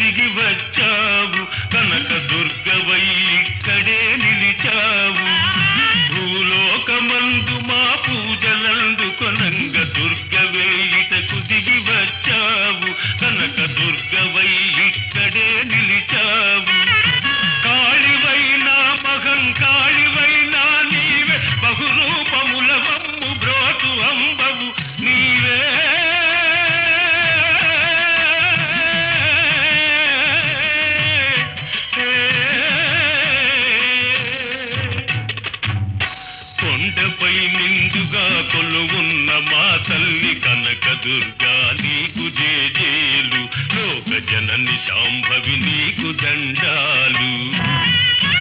దిగి వచ్చావు. కనక దుర్గవై ఇక్కడే నిలిచావు. భూలోకమందు మా పూజలందు కొనంగ దుర్గవే ఇటకు దిగి వచ్చావు. కనక దుర్గవై ఇక్కడే నిలిచావు. కాళివైన మహంకాళి కొండపై నిండుగా కొలువున్న మా తల్లి కనకదుర్గా నీకు జేజేలు. లోక జనని సాంభవి నీకు దండాలు.